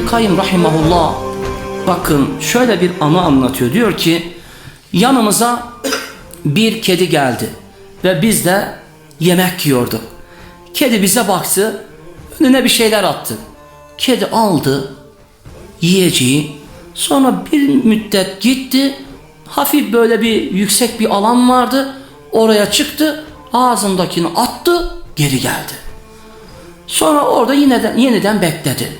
Kayyım rahimahullah bakın şöyle bir anı anlatıyor. Diyor ki yanımıza bir kedi geldi ve biz de yemek yiyorduk. Kedi bize baktı önüne bir şeyler attı. Kedi aldı yiyeceği sonra bir müddet gitti hafif böyle bir yüksek bir alan vardı oraya çıktı ağzındakini attı geri geldi. Sonra orada yeniden, yeniden bekledi.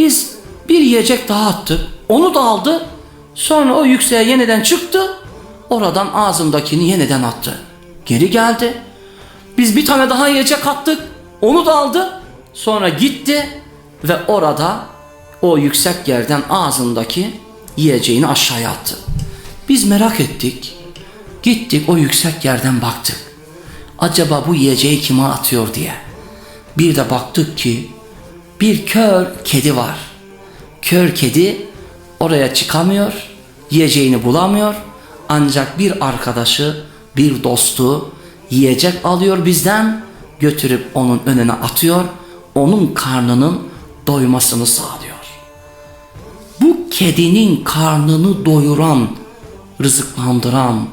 Biz bir yiyecek daha attık. Onu da aldı. Sonra o yükseğe yeniden çıktı. Oradan ağzındakini yeniden attı. Geri geldi. Biz bir tane daha yiyecek attık. Onu da aldı. Sonra gitti ve orada o yüksek yerden ağzındaki yiyeceğini aşağıya attı. Biz merak ettik. Gittik o yüksek yerden baktık. Acaba bu yiyeceği kime atıyor diye. Bir de baktık ki bir kör kedi var. Kör kedi oraya çıkamıyor, yiyeceğini bulamıyor. Ancak bir arkadaşı, bir dostu yiyecek alıyor bizden, götürüp onun önüne atıyor. Onun karnının doymasını sağlıyor. Bu kedinin karnını doyuran, rızıklandıran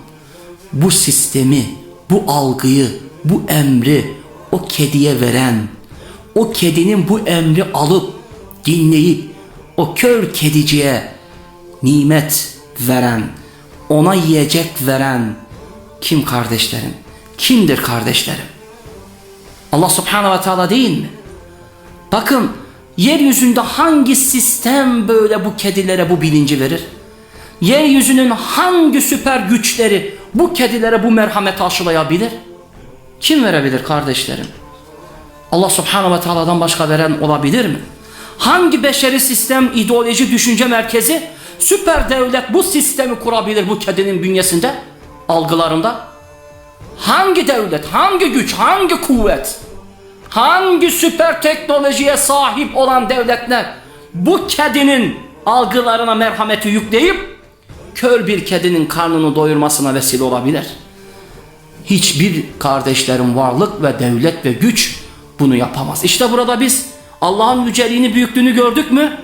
bu sistemi, bu algıyı, bu emri o kediye veren, o kedinin bu emri alıp dinleyip o kör kediciye nimet veren, ona yiyecek veren kim kardeşlerim? Kimdir kardeşlerim? Allah subhanahu ve teala değil mi? Bakın yeryüzünde hangi sistem böyle bu kedilere bu bilinci verir? Yeryüzünün hangi süper güçleri bu kedilere bu merhameti aşılayabilir? Kim verebilir kardeşlerim? Allah subhanahu ve teala'dan başka veren olabilir mi? Hangi beşeri sistem, ideoloji, düşünce merkezi süper devlet bu sistemi kurabilir bu kedinin bünyesinde, algılarında? Hangi devlet, hangi güç, hangi kuvvet, hangi süper teknolojiye sahip olan devletler bu kedinin algılarına merhameti yükleyip kör bir kedinin karnını doyurmasına vesile olabilir? Hiçbir kardeşlerin varlık ve devlet ve güç bunu yapamaz. İşte burada biz Allah'ın yüceliğini, büyüklüğünü gördük mü?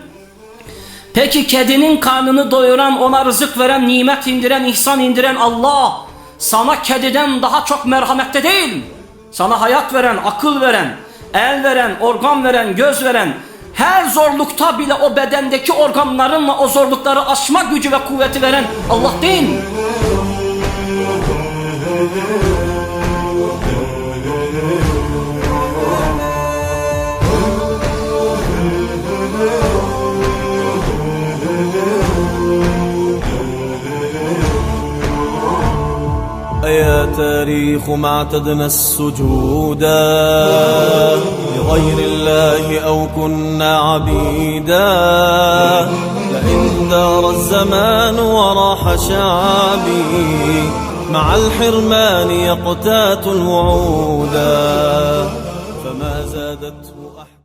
Peki kedinin karnını doyuran, ona rızık veren, nimet indiren, ihsan indiren Allah sana kediden daha çok merhamette değil. Sana hayat veren, akıl veren, el veren, organ veren, göz veren, her zorlukta bile o bedendeki organlarınla o zorlukları aşma gücü ve kuvveti veren Allah değil mi? يا تاريخ ما اعتدنا السجودا لغير الله أو كنا عبيدا لئن دار الزمان وراح شعبي مع الحرمان يقتات الوعودا فما زادت